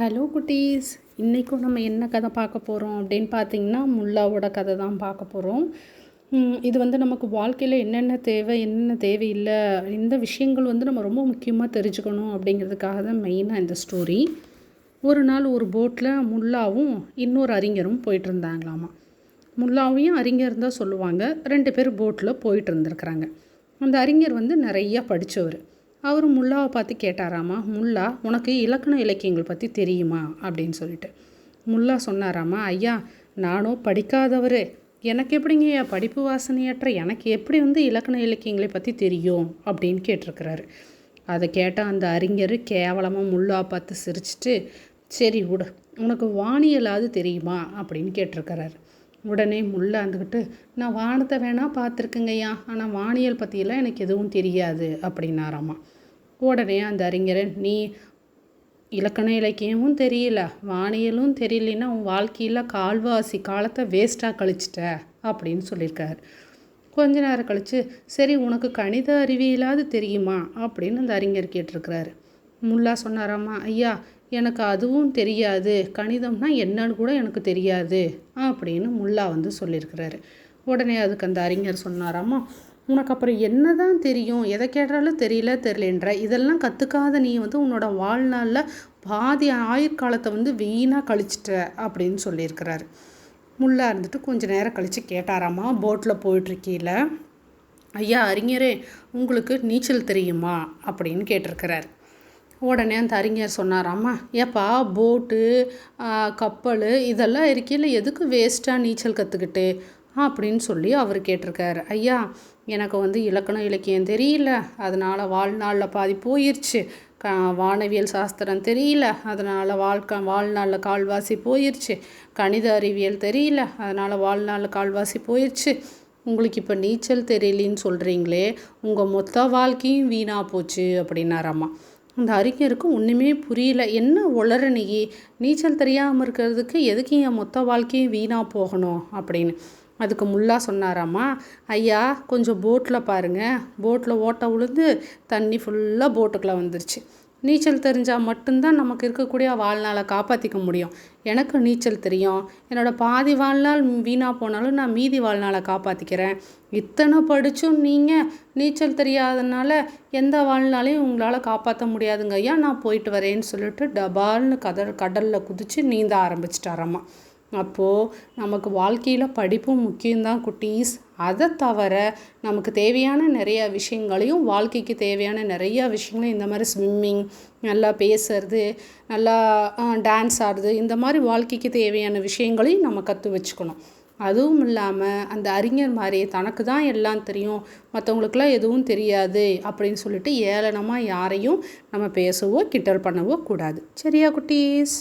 Hello குட்டீஸ். இன்றைக்கும் நம்ம என்ன கதை பார்க்க போகிறோம் அப்படின்னு பார்த்தீங்கன்னா முல்லாவோட கதை தான் பார்க்க போகிறோம் இது வந்து நமக்கு வாழ்க்கையில் என்னென்ன தேவை என்னென்ன தேவையில்லை இந்த விஷயங்கள் வந்து நம்ம ரொம்ப முக்கியமாக தெரிஞ்சுக்கணும் அப்படிங்கிறதுக்காக தான் மெயினாக இந்த ஸ்டோரி. ஒரு நாள் ஒரு போட்டில் முல்லாவும் இன்னொரு அறிஞரும் போயிட்டு இருந்தாங்களாமா. முல்லாவையும் அறிஞர் தான் சொல்லுவாங்க. ரெண்டு பேர் போட்டில் போயிட்டு இருந்திருக்கிறாங்க. அந்த அறிஞர் வந்து நிறையா படித்தவர் அவர் முல்லாவை பார்த்து கேட்டாராமா முல்லா உனக்கு இலக்கண இலக்கியங்கள் பற்றி தெரியுமா? அப்படின்னு சொல்லிட்டு. முல்லா சொன்னாராமா ஐயா நானும் படிக்காதவர். எனக்கு எப்படிங்க படிப்பு வாசனையற்ற? எனக்கு எப்படி வந்து இலக்கண இலக்கியங்களை பற்றி தெரியும்? அப்படின்னு கேட்டிருக்கிறாரு. அதை கேட்டால் அந்த அறிஞர் கேவலமாக முல்லா பார்த்து சிரிச்சிட்டு சரி விடு உனக்கு வானியலாவது தெரியுமா? அப்படின்னு கேட்டிருக்கிறாரு. உடனே முல்லை இருந்துக்கிட்டு நான் வானத்தை வேணால் பார்த்துருக்குங்கய்யா ஆனால் வானியல் பற்றியெல்லாம் எனக்கு எதுவும் தெரியாது. அப்படின்னாராம்மா உடனே அந்த அறிஞர் நீ இலக்கண இலக்கியமும் தெரியல வானியலும் தெரியலன்னா உன் வாழ்க்கையில் கால்வாசி காலத்தை வேஸ்ட்டாக கழிச்சிட்ட அப்படின்னு சொல்லியிருக்காரு. கொஞ்ச நேரம் கழித்து சரி உனக்கு கணித அறிவியலாவது தெரியுமா? அப்படின்னு அந்த அறிஞர் கேட்டிருக்கிறாரு. முல்லா சொன்னாராம்மா ஐயா எனக்கு அதுவும் தெரியாது. கணிதம்னா என்னன்னு கூட எனக்கு தெரியாது அப்படின்னு முல்லா வந்து சொல்லியிருக்கிறாரு. உடனே அதுக்கு அந்த அறிஞர் சொன்னாராம்மா உனக்கு அப்புறம் என்ன தான் தெரியும்? எதை கேட்டாலும் தெரியல தெரியலன்ற. இதெல்லாம் கற்றுக்காத நீ வந்து உன்னோட வாழ்நாளில் பாதி ஆயுட்காலத்தை வந்து வீணாக கழிச்சிட்ட அப்படின்னு சொல்லியிருக்கிறாரு. முள்ளா இருந்துட்டு கொஞ்சம் நேரம் கழித்து கேட்டாராம்மா போட்டில் போயிட்டுருக்கீல? ஐயா அறிஞரே உங்களுக்கு நீச்சல் தெரியுமா? அப்படின்னு கேட்டிருக்கிறார். உடனே அந்த அறிஞர் சொன்னாராம்மா ஏப்பா போட்டு கப்பல் இதெல்லாம் இருக்கையில் எதுக்கு வேஸ்ட்டாக நீச்சல் கற்றுக்கிட்டு அப்படின்னு சொல்லி அவர் கேட்டிருக்காரு. ஐயா எனக்கு வந்து இலக்கணம் இலக்கியம் தெரியல. அதனால் வாழ்நாளில் பாதி போயிடுச்சு க வானவியல் சாஸ்திரம் தெரியல. அதனால் வாழ்க்க வாழ்நாளில் கால்வாசி போயிடுச்சு கணித அறிவியல் தெரியல. அதனால் வாழ்நாளில் கால்வாசி போயிடுச்சு உங்களுக்கு இப்போ நீச்சல் தெரியலின்னு சொல்கிறீங்களே உங்கள் மொத்த வாழ்க்கையும் வீணாக போச்சு அப்படின்னாராம்மா அந்த அறிஞருக்கு ஒன்றுமே புரியல. என்ன உளறணியே நீச்சல் தெரியாமல் இருக்கிறதுக்கு எதுக்கு என் மொத்த வாழ்க்கையும் வீணாக போகணும் அப்படின்னு. அதுக்கு முல்லா சொன்னாராம்மா ஐயா கொஞ்சம் போட்டில் பாருங்கள் போட்டில் ஓட்ட விழுந்து தண்ணி ஃபுல்லாக போட்டுக்குள்ளே வந்துருச்சு. நீச்சல் தெரிஞ்சால் மட்டும்தான் நமக்கு இருக்கக்கூடிய வாழ்நாளை காப்பாற்றிக்க முடியும். எனக்கு நீச்சல் தெரியும். என்னோடய பாதி வாழ்நாள் வீணாக போனாலும் நான் மீதி வாழ்நாளை காப்பாற்றிக்கிறேன் இத்தனை படித்தும் நீங்கள் நீச்சல் தெரியாதனால எந்த வாழ்நாளையும் உங்களால் காப்பாற்ற முடியாதுங்க ஐயா. நான் போயிட்டு வரேன்னு சொல்லிட்டு டபால்னு கதல் கடலில் குதித்து நீந்த ஆரம்பிச்சிட்டாரம்மா அப்போது நமக்கு வாழ்க்கையில் படிப்பும் முக்கியம்தான் குட்டீஸ். அதை தவிர நமக்கு தேவையான நிறையா விஷயங்களையும் வாழ்க்கைக்கு தேவையான நிறையா விஷயங்களையும் இந்த மாதிரி ஸ்விம்மிங் நல்லா பேசுறது நல்லா டான்ஸ் ஆடுறது இந்த மாதிரி வாழ்க்கைக்கு தேவையான விஷயங்களையும் நம்ம கற்று வச்சுக்கணும். அதுவும் இல்லாமல் அந்த அறிஞர் மாதிரி தனக்கு தான் எல்லாம் தெரியும் மற்றவங்களுக்குலாம் எதுவும் தெரியாது அப்படின்னு சொல்லிட்டு ஏளனமாக யாரையும் நம்ம பேசவோ கிட்டல் பண்ணவோ கூடாது. சரியா குட்டீஸ்?